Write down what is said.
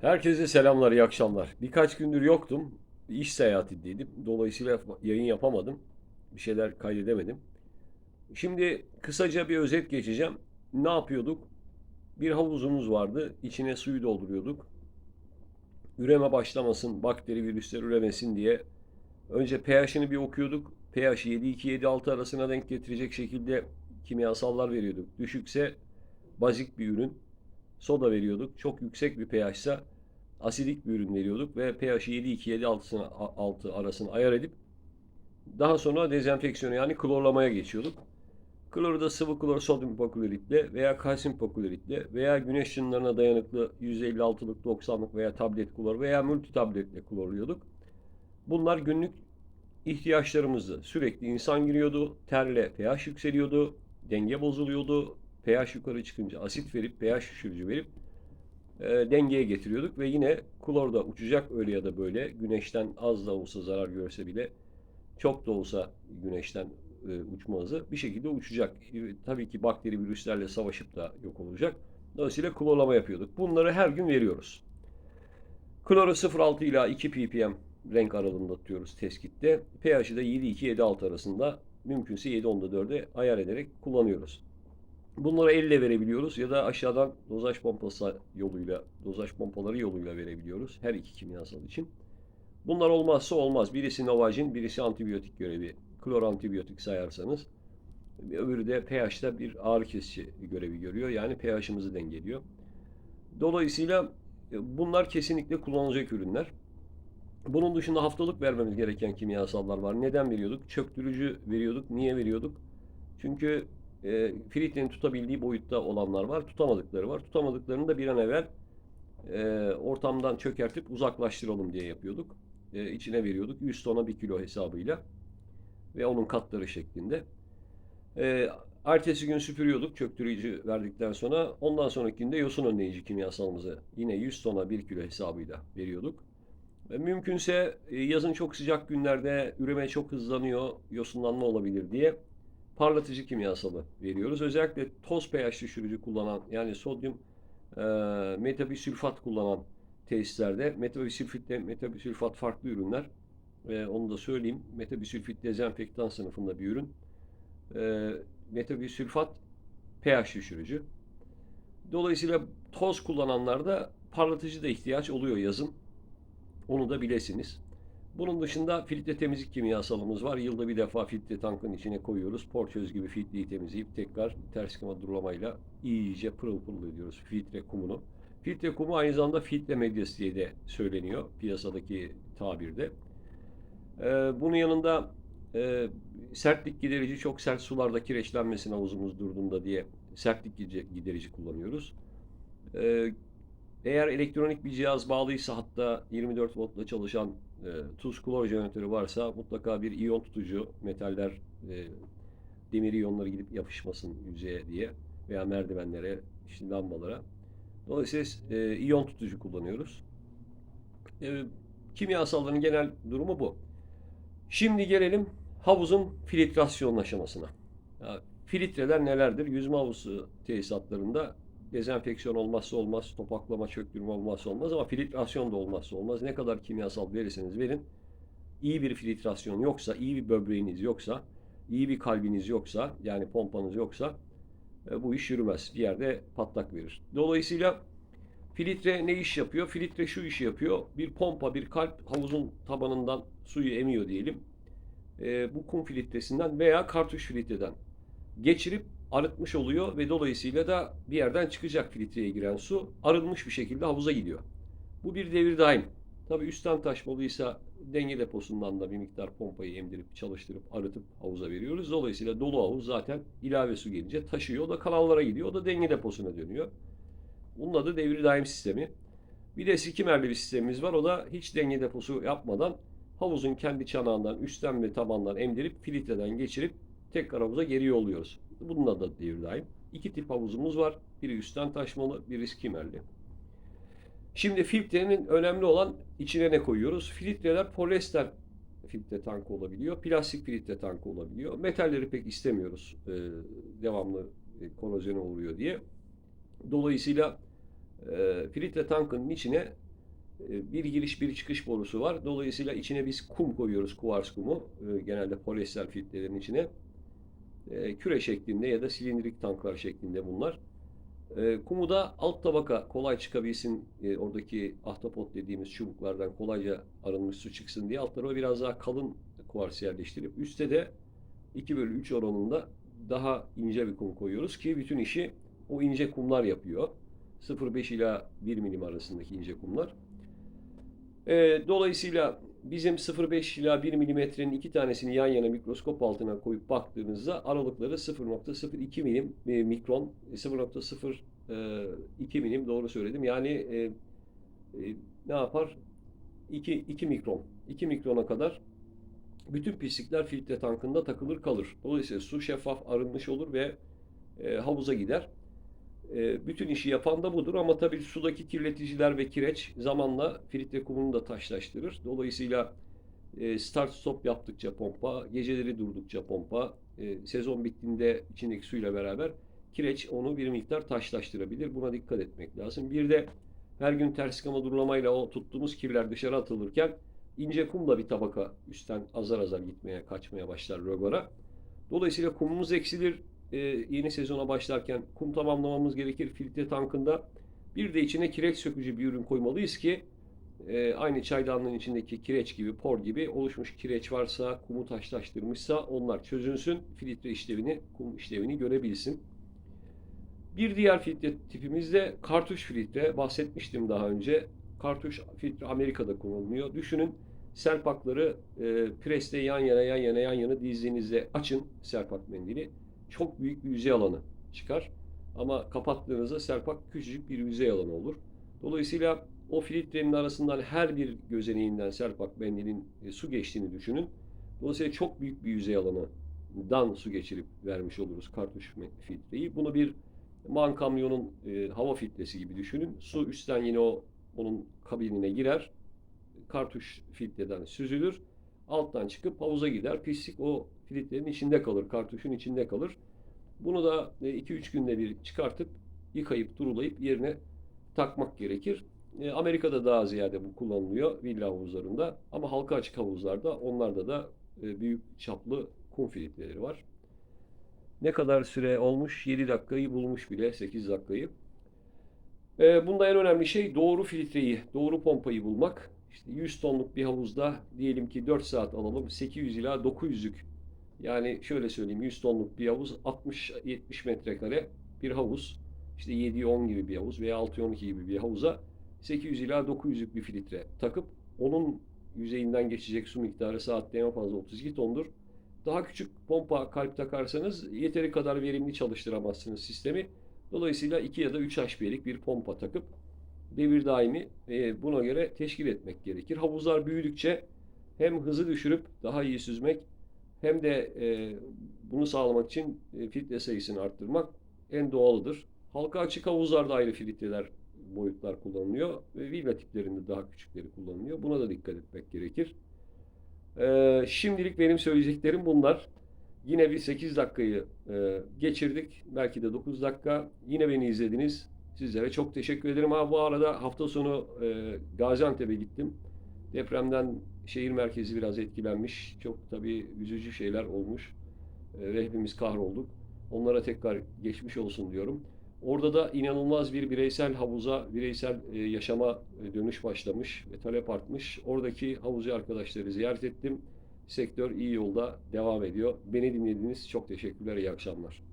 Herkese selamlar, iyi akşamlar. Birkaç gündür yoktum. İş seyahatindeydim. Dolayısıyla yayın yapamadım. Bir şeyler kaydedemedim. Şimdi kısaca bir özet geçeceğim. Ne yapıyorduk? Bir havuzumuz vardı. İçine suyu dolduruyorduk. Üreme başlamasın, bakteri, virüsler üremesin diye önce pH'ini bir okuyorduk. pH'i 7-2-7-6 arasına denk getirecek şekilde kimyasallar veriyorduk. Düşükse bazik bir ürün. Soda veriyorduk. Çok yüksek bir pH ise asidik bir ürün veriyorduk ve pH'i 7-2-7-6 6 arasını ayar edip daha sonra dezenfeksiyonu yani klorlamaya geçiyorduk. Kloru da sıvı klor sodyum hipokloritle veya kalsiyum hipokloritle veya güneş ışınlarına dayanıklı 156'lık 90'lık veya tablet klor veya multi tabletle klorluyorduk. Bunlar günlük ihtiyaçlarımızdı. Sürekli insan giriyordu, terle pH yükseliyordu, denge bozuluyordu. pH yukarı çıkınca asit verip pH düşürücü verip e, dengeye getiriyorduk ve yine klor da uçacak öyle ya da böyle güneşten az da olsa zarar görse bile çok da olsa güneşten e, uçma hızı bir şekilde uçacak. E, tabii ki bakteri virüslerle savaşıp da yok olacak. Dolayısıyla klorlama yapıyorduk. Bunları her gün veriyoruz. Kloru 0.6 ila 2 ppm renk aralığında tutuyoruz teskitte. pH'i de 7.2-7.6 arasında mümkünse 7.10'da ayar ederek kullanıyoruz. Bunları elle verebiliyoruz ya da aşağıdan dozaj pompası yoluyla, dozaj pompaları yoluyla verebiliyoruz her iki kimyasal için. Bunlar olmazsa olmaz. Birisi Novagin, birisi antibiyotik görevi. Klor antibiyotik sayarsanız. Öbürü de pH'te bir ağrı kesici görevi görüyor. Yani pH'imizi dengeliyor. Dolayısıyla e, bunlar kesinlikle kullanılacak ürünler. Bunun dışında haftalık vermemiz gereken kimyasallar var. Neden veriyorduk? Çöktürücü veriyorduk. Niye veriyorduk? Çünkü e, filtrenin tutabildiği boyutta olanlar var. Tutamadıkları var. Tutamadıklarını da bir an evvel e, ortamdan çökertip uzaklaştıralım diye yapıyorduk. E, içine veriyorduk. 100 tona 1 kilo hesabıyla ve onun katları şeklinde. E, ertesi gün süpürüyorduk çöktürücü verdikten sonra. Ondan sonraki günde yosun önleyici kimyasalımızı yine 100 tona 1 kilo hesabıyla veriyorduk. Ve mümkünse e, yazın çok sıcak günlerde üreme çok hızlanıyor, yosunlanma olabilir diye parlatıcı kimyasalı veriyoruz. Özellikle toz pH düşürücü kullanan yani sodyum e, metabisülfat kullanan tesislerde metabisülfitle metabisülfat farklı ürünler. E, onu da söyleyeyim. Metabisülfit dezenfektan sınıfında bir ürün. E, metabisülfat pH düşürücü. Dolayısıyla toz kullananlarda parlatıcı da ihtiyaç oluyor yazın. Onu da bilesiniz. Bunun dışında filtre temizlik kimyasalımız var. Yılda bir defa filtre tankın içine koyuyoruz. Porçöz gibi filtreyi temizleyip tekrar ters kıma durulamayla iyice pırıl pırıl ediyoruz filtre kumunu. Filtre kumu aynı zamanda filtre medyası diye de söyleniyor piyasadaki tabirde. Ee, bunun yanında e, sertlik giderici çok sert sularda kireçlenmesin havuzumuz durduğunda diye sertlik giderici kullanıyoruz. Ee, eğer elektronik bir cihaz bağlıysa hatta 24 voltla çalışan e, tuz klor jeneratörü varsa mutlaka bir iyon tutucu metaller e, demir iyonları gidip yapışmasın yüzeye diye veya merdivenlere, işte lambalara. Dolayısıyla e, iyon tutucu kullanıyoruz. E, kimyasalların genel durumu bu. Şimdi gelelim havuzun filtrasyon aşamasına. Ya, filtreler nelerdir? Yüzme havuzu tesisatlarında dezenfeksiyon olmazsa olmaz, topaklama, çöktürme olmazsa olmaz ama filtrasyon da olmazsa olmaz. Ne kadar kimyasal verirseniz verin, iyi bir filtrasyon yoksa, iyi bir böbreğiniz yoksa, iyi bir kalbiniz yoksa, yani pompanız yoksa e, bu iş yürümez. Bir yerde patlak verir. Dolayısıyla filtre ne iş yapıyor? Filtre şu işi yapıyor. Bir pompa, bir kalp havuzun tabanından suyu emiyor diyelim. E, bu kum filtresinden veya kartuş filtreden geçirip arıtmış oluyor ve dolayısıyla da bir yerden çıkacak filtreye giren su arınmış bir şekilde havuza gidiyor. Bu bir devir daim. Tabi üstten taşmalıysa denge deposundan da bir miktar pompayı emdirip çalıştırıp arıtıp havuza veriyoruz. Dolayısıyla dolu havuz zaten ilave su gelince taşıyor. O da kanallara gidiyor. O da denge deposuna dönüyor. Bunun adı devir daim sistemi. Bir de sikimerli bir sistemimiz var. O da hiç denge deposu yapmadan havuzun kendi çanağından, üstten ve tabandan emdirip filtreden geçirip tekrar havuza geri yolluyoruz. Bunun adı devir. İki tip havuzumuz var. Biri üstten taşmalı, biri skimerli. Şimdi filtrenin önemli olan içine ne koyuyoruz? Filtreler polyester filtre tankı olabiliyor. Plastik filtre tankı olabiliyor. Metalleri pek istemiyoruz. E, devamlı e, korozyona uğruyor diye. Dolayısıyla e, filtre tankının içine E, Bir giriş bir çıkış borusu var. Dolayısıyla içine biz kum koyuyoruz, kuvars kumu. E, Genelde polyester filtrelerin içine. E, Küre şeklinde ya da silindirik tanklar şeklinde bunlar. E, Kumu da alt tabaka kolay çıkabilsin, e, oradaki ahtapot dediğimiz çubuklardan kolayca arınmış su çıksın diye alt tarafa biraz daha kalın kuvars yerleştirip üstte de 2 bölü 3 oranında daha ince bir kum koyuyoruz ki bütün işi o ince kumlar yapıyor. 0,5 ila 1 milim arasındaki ince kumlar. Ee, dolayısıyla bizim 0,5 ila 1 milimetrenin iki tanesini yan yana mikroskop altına koyup baktığınızda aralıkları 0,02 milim e, mikron, 0,02 milim doğru söyledim. Yani e, e, ne yapar? 2, 2 mikron. 2 mikrona kadar bütün pislikler filtre tankında takılır kalır. Dolayısıyla su şeffaf arınmış olur ve e, havuza gider. E, bütün işi yapan da budur ama tabii sudaki kirleticiler ve kireç zamanla filtre kumunu da taşlaştırır. Dolayısıyla e, start stop yaptıkça pompa, geceleri durdukça pompa, e, sezon bittiğinde içindeki suyla beraber kireç onu bir miktar taşlaştırabilir. Buna dikkat etmek lazım. Bir de her gün ters kama durulamayla o tuttuğumuz kirler dışarı atılırken ince kum da bir tabaka üstten azar azar gitmeye, kaçmaya başlar rögara. Dolayısıyla kumumuz eksilir. Ee, yeni sezona başlarken kum tamamlamamız gerekir filtre tankında. Bir de içine kireç sökücü bir ürün koymalıyız ki e, aynı çaydanlığın içindeki kireç gibi, por gibi oluşmuş kireç varsa, kumu taşlaştırmışsa onlar çözünsün. Filtre işlevini, kum işlevini görebilsin. Bir diğer filtre tipimiz de kartuş filtre. Bahsetmiştim daha önce. Kartuş filtre Amerika'da kullanılıyor. Düşünün serpakları e, preste yan yana yan yana yan yana dizdiğinizde açın serpak mendili. Çok büyük bir yüzey alanı çıkar. Ama kapattığınızda serpak küçücük bir yüzey alanı olur. Dolayısıyla o filtrenin arasından her bir gözeneğinden serpak mendilin e, su geçtiğini düşünün. Dolayısıyla çok büyük bir yüzey alanından su geçirip vermiş oluruz kartuş filtreyi. Bunu bir man kamyonun e, hava filtresi gibi düşünün. Su üstten yine o onun kabinine girer. Kartuş filtreden süzülür. Alttan çıkıp havuza gider. Pislik o filtrenin içinde kalır. Kartuşun içinde kalır. Bunu da 2-3 günde bir çıkartıp yıkayıp durulayıp yerine takmak gerekir. E, Amerika'da daha ziyade bu kullanılıyor villa havuzlarında. Ama halka açık havuzlarda onlarda da e, büyük çaplı kum filtreleri var. Ne kadar süre olmuş? 7 dakikayı bulmuş bile, 8 dakikayı. Bunda en önemli şey doğru filtreyi, doğru pompayı bulmak. İşte 100 tonluk bir havuzda diyelim ki 4 saat alalım 800 ila 900'lük yani şöyle söyleyeyim 100 tonluk bir havuz 60-70 metrekare bir havuz. İşte 7'ye 10 gibi bir havuz veya 6'ya 12 gibi bir havuza 800 ila 900'lük bir filtre takıp onun yüzeyinden geçecek su miktarı saatte en fazla 32 tondur. Daha küçük pompa kalp takarsanız yeteri kadar verimli çalıştıramazsınız sistemi. Dolayısıyla 2 ya da 3 HP'lik bir pompa takıp devir daimi e, buna göre teşkil etmek gerekir. Havuzlar büyüdükçe hem hızı düşürüp daha iyi süzmek hem de e, bunu sağlamak için e, filtre sayısını arttırmak en doğalıdır. Halka açık havuzlarda ayrı filtreler, boyutlar kullanılıyor ve villa tiplerinde daha küçükleri kullanılıyor. Buna da dikkat etmek gerekir. Ee, şimdilik benim söyleyeceklerim bunlar. Yine bir 8 dakikayı e, geçirdik. Belki de 9 dakika. Yine beni izlediniz. Sizlere çok teşekkür ederim. Ha, bu arada hafta sonu e, Gaziantep'e gittim. Depremden şehir merkezi biraz etkilenmiş. Çok tabii üzücü şeyler olmuş. Ve hepimiz kahrolduk. Onlara tekrar geçmiş olsun diyorum. Orada da inanılmaz bir bireysel havuza, bireysel e, yaşama e, dönüş başlamış ve talep artmış. Oradaki havuzcu arkadaşları ziyaret ettim. Sektör iyi yolda devam ediyor. Beni dinlediğiniz çok teşekkürler, iyi akşamlar.